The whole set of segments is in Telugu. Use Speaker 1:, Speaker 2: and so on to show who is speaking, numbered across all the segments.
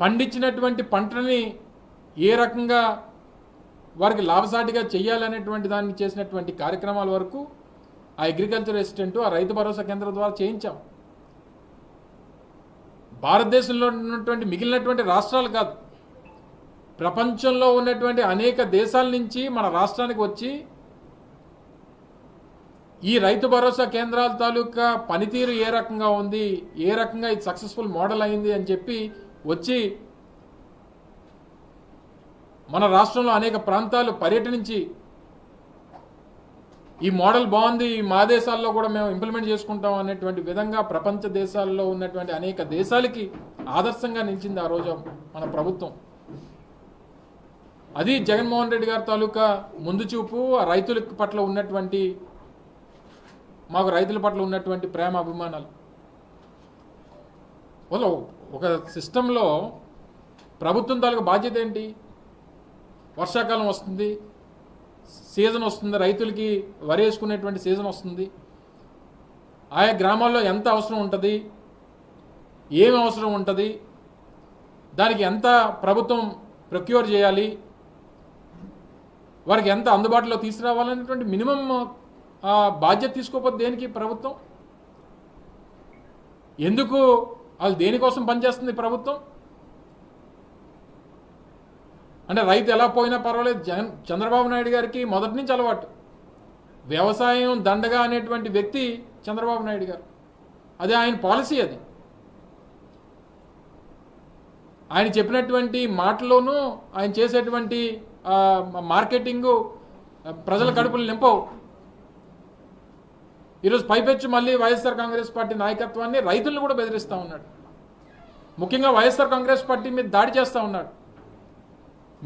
Speaker 1: పండించినటువంటి పంటని ఏ రకంగా వారికి లాభసాటిగా చేయాలనేటువంటి దాన్ని చేసినటువంటి కార్యక్రమాల వరకు ఆ అగ్రికల్చర్ అసిస్టెంట్ ఆ రైతు భరోసా కేంద్రం ద్వారా చేయించాం. భారతదేశంలో ఉన్నటువంటి మిగిలినటువంటి రాష్ట్రాలు కాదు. ప్రపంచంలో ఉన్నటువంటి అనేక దేశాల నుంచి మన రాష్ట్రానికి వచ్చి ఈ రైతు భరోసా కేంద్రాల తాలూకా పనితీరు ఏ రకంగా ఉంది ఏ రకంగా ఇది సక్సెస్ఫుల్ మోడల్ అయింది అని చెప్పి వచ్చి మన రాష్ట్రంలో అనేక ప్రాంతాలు పర్యటించి ఈ మోడల్ బాగుంది ఈ మా దేశాల్లో కూడా మేము ఇంప్లిమెంట్ చేసుకుంటాం అనేటువంటి విధంగా ప్రపంచ దేశాల్లో ఉన్నటువంటి అనేక దేశాలకి ఆదర్శంగా నిలిచింది ఆ రోజు మన ప్రభుత్వం. అది జగన్మోహన్ రెడ్డి గారి తాలూకా ముందు చూపు ఆ రైతుల పట్ల ఉన్నటువంటి మాకు రైతుల పట్ల ఉన్నటువంటి ప్రేమ అభిమానాలు. వాళ్ళ ఒక సిస్టంలో ప్రభుత్వం తాలూకు బాధ్యత ఏంటి? వర్షాకాలం వస్తుంది సీజన్ వస్తుంది రైతులకి వరి వేసుకునేటువంటి సీజన్ వస్తుంది. ఆయా గ్రామాల్లో ఎంత అవసరం ఉంటుంది? ఏమి అవసరం ఉంటుంది? దానికి ఎంత ప్రభుత్వం ప్రొక్యూర్ చేయాలి? వారికి ఎంత అందుబాటులో తీసుకురావాలనేటువంటి మినిమం బాధ్యత తీసుకోకపోతే దేనికి ప్రభుత్వం? ఎందుకు అది దేనికోసం పనిచేస్తుంది ప్రభుత్వం? అంటే రైతు ఎలా పోయినా పర్వాలేదు. జగన్ చంద్రబాబు నాయుడు గారికి మొదటి నుంచి అలవాటు. వ్యవసాయం దండగా అనేటువంటి వ్యక్తి చంద్రబాబు నాయుడు గారు. అదే ఆయన పాలసీ అది. ఆయన చెప్పినటువంటి మాటలోనూ ఆయన చేసేటువంటి మార్కెటింగు ప్రజల కడుపులు నింపవు. ఈరోజు పైపెచ్చు మళ్ళీ వైఎస్ఆర్ కాంగ్రెస్ పార్టీ నాయకత్వాన్ని రైతులను కూడా బెదిరిస్తూ ఉన్నాడు. ముఖ్యంగా వైఎస్ఆర్ కాంగ్రెస్ పార్టీ మీద దాడి చేస్తూ ఉన్నాడు.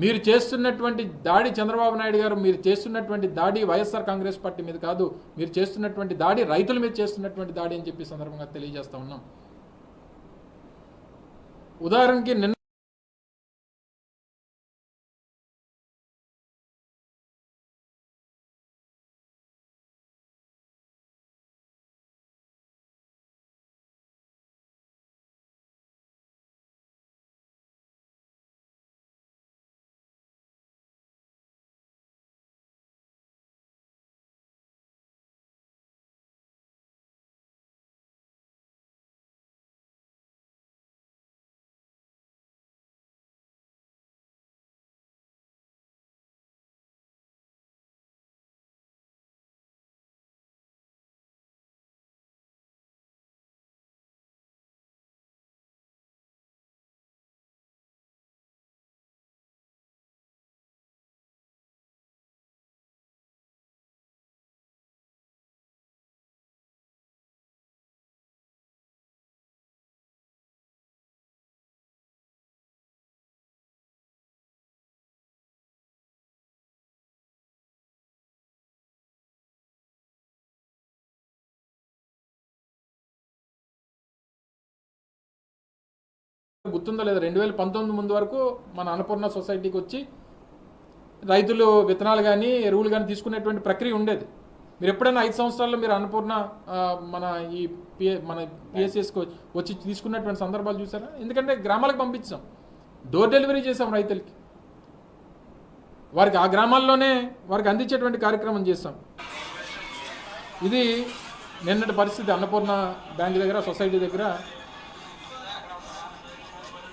Speaker 1: మీరు చేస్తున్నటువంటి దాడి చంద్రబాబు నాయుడు గారు మీరు చేస్తున్నటువంటి దాడి వైఎస్ఆర్ కాంగ్రెస్ పార్టీ మీద కాదు మీరు చేస్తున్నటువంటి దాడి రైతుల మీద చేస్తున్నటువంటి దాడి అని చెప్పి సందర్భంగా తెలియజేస్తూ ఉన్నాం. ఉదాహరణకి నిన్న గుర్తుందో లేదా రెండు వేల పంతొమ్మిది ముందు వరకు మన అన్నపూర్ణ సొసైటీకి వచ్చి రైతులు విత్తనాలు కానీ ఎరువులు కానీ తీసుకునేటువంటి ప్రక్రియ ఉండేది. మీరు ఎప్పుడైనా ఐదు సంవత్సరాల్లో మీరు అన్నపూర్ణ మన ఈ పిఏ మన పిఎస్ఎస్కి వచ్చి తీసుకున్నటువంటి సందర్భాలు చూసారా? ఎందుకంటే గ్రామాలకు పంపించాం. డోర్ డెలివరీ చేసాం రైతులకి. వారికి ఆ గ్రామాల్లోనే వారికి అందించేటువంటి కార్యక్రమం చేస్తాం ఇది నిన్నటి పరిస్థితి అన్నపూర్ణ బ్యాంక్ దగ్గర సొసైటీ దగ్గర.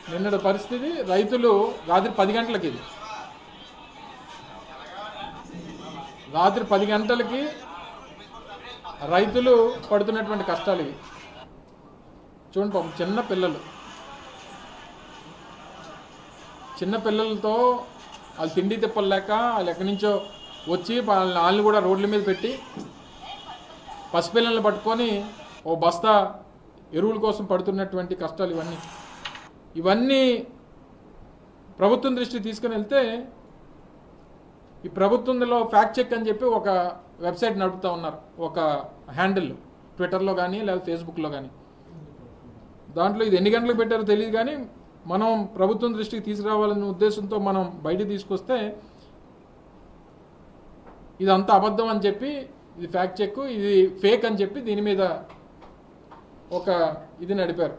Speaker 1: నిన్నటి పరిస్థితి రైతులు రాత్రి పది గంటలకి ఇది. రాత్రి పది గంటలకి రైతులు పడుతున్నటువంటి కష్టాలు ఇవి. చూడండి పాపం చిన్న పిల్లలు. చిన్న పిల్లలతో వాళ్ళు తిండి తిప్పలేక వాళ్ళు ఎక్కడి నుంచో వచ్చి వాళ్ళని వాళ్ళని కూడా రోడ్ల మీద పెట్టి పసిపిల్లల్ని పట్టుకొని ఓ బస్తా ఎరువుల కోసం పడుతున్నటువంటి కష్టాలు ఇవన్నీ. ఇవన్నీ ప్రభుత్వం దృష్టికి తీసుకుని వెళ్తే ఈ ప్రభుత్వంలో ఫ్యాక్ట్ చెక్ అని చెప్పి ఒక వెబ్సైట్ నడుపుతూ ఉన్నారు. ఒక హ్యాండిల్ ట్విట్టర్లో కానీ లేదా ఫేస్బుక్లో కానీ దాంట్లో ఇది ఎన్ని గంటలకు పెట్టారో తెలియదు కానీ మనం ప్రభుత్వం దృష్టికి తీసుకురావాలనే ఉద్దేశంతో మనం బయట తీసుకొస్తే ఇది అంతా అబద్ధం అని చెప్పి ఇది ఫ్యాక్ట్ చెక్ ఇది ఫేక్ అని చెప్పి దీని మీద ఒక ఇది నడిపారు.